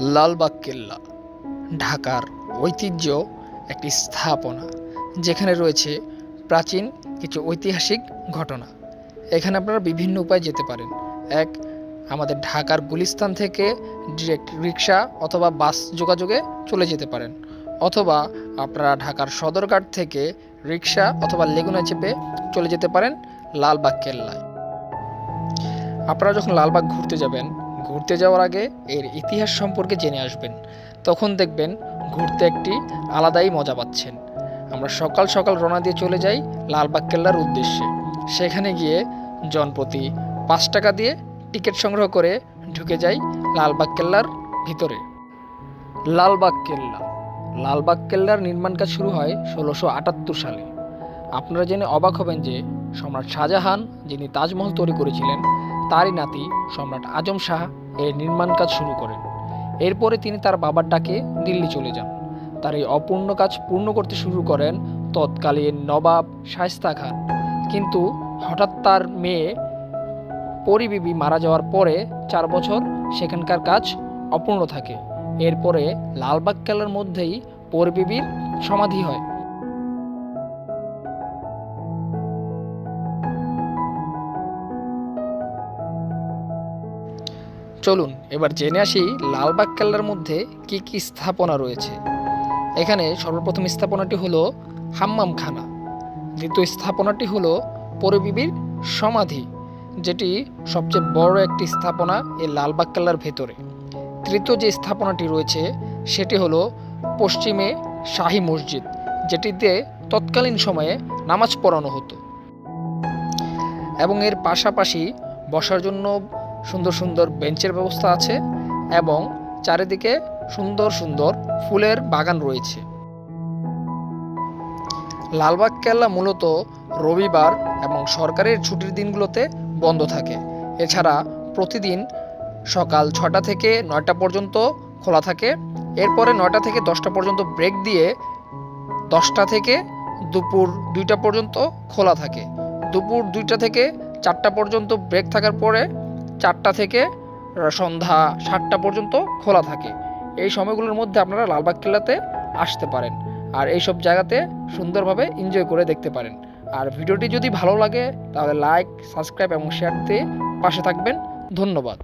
লালবাগ কেল্লা ঢাকার ঐতিহ্য একটি স্থাপনা, যেখানে রয়েছে প্রাচীন কিছু ঐতিহাসিক ঘটনা। এখানে আপনারা বিভিন্ন উপায়ে যেতে পারেন। এক, আমাদের ঢাকার গুলিস্তান থেকে ডিরেক্ট রিক্সা অথবা বাস যোগাযোগে চলে যেতে পারেন। অথবা আপনারা ঢাকার সদরঘাট থেকে রিক্সা অথবা লেগুনা চেপে চলে যেতে পারেন লালবাগ কেল্লায় আপনারা যখন লালবাগ ঘুরতে যাবেন ঘুরতে যাওয়ার আগে এর ইতিহাস সম্পর্কে জেনে আসবেন। তখন দেখবেন ঘুরতে একটি আলাদাই মজা পাচ্ছেন। আমরা সকাল সকাল রওনা দিয়ে চলে যাই লালবাগ কেল্লার উদ্দেশ্যে। সেখানে গিয়ে জনপ্রতি পাঁচ টাকা দিয়ে টিকিট সংগ্রহ করে ঢুকে যাই লালবাগ কেল্লার ভিতরে। লালবাগ কেল্লা। লালবাগ কেল্লার নির্মাণ কাজ শুরু হয় ষোলোশো আটাত্তর সালে। আপনারা জেনে অবাক হবেন যে সম্রাট শাহজাহান, যিনি তাজমহল তৈরি করেছিলেন তারই নাতি সম্রাট আজম শাহ এর নির্মাণ কাজ শুরু করেন। এরপরে তিনি তার বাবার ডাকে দিল্লি চলে যান। তার এই অপূর্ণ কাজ পূর্ণ করতে শুরু করেন তৎকালীন নবাব শায়স্তা খান। কিন্তু হঠাৎ তার মেয়ে পরিবিবি মারা যাওয়ার পরে চার বছর সেখানকার কাজ অপূর্ণ থাকে। এরপরে লালবাগ কেলার মধ্যেই পরিবিবির সমাধি হয়। চলুন, এবার জেনে আসি লালবাগ কেল্লার মধ্যে কি কি স্থাপনা রয়েছে। এখানে সর্বপ্রথম স্থাপনাটি হলো হাম্মামখানা। দ্বিতীয় স্থাপনাটি হলো পরবিবির সমাধি, যেটি সবচেয়ে বড় একটি স্থাপনা এই লালবাগ কেল্লার ভেতরে। তৃতীয় যে স্থাপনাটি রয়েছে, সেটি হলো পশ্চিমে শাহী মসজিদ, যেটিতে তৎকালীন সময়ে নামাজ পড়ানো হতো। এবং এর পাশাপাশি বসার জন্য সুন্দর সুন্দর বেঞ্চের ব্যবস্থা আছে এবং চারিদিকে সুন্দর সুন্দর ফুলের বাগান রয়েছে। লালবাগ কেল্লা মূলত রবিবার এবং সরকারের ছুটির দিনগুলোতে বন্ধ থাকে। এছাড়া প্রতিদিন সকাল ছটা থেকে নয়টা পর্যন্ত খোলা থাকে। এরপরে নয়টা থেকে দশটা পর্যন্ত ব্রেক দিয়ে দশটা থেকে দুপুর দুইটা পর্যন্ত খোলা থাকে। দুপুর দুইটা থেকে চারটা পর্যন্ত ব্রেক থাকার পরে চারটা থেকে সন্ধ্যা সাতটা পর্যন্ত খোলা থাকে। এই সময়গুলোর মধ্যে আপনারা লালবাগ কেল্লাতে আসতে পারেন আর এইসব জায়গাতে সুন্দরভাবে এনজয় করে দেখতে পারেন। আর ভিডিওটি যদি ভালো লাগে, তাহলে লাইক সাবস্ক্রাইব এবং শেয়ার দিয়ে পাশে থাকবেন। ধন্যবাদ।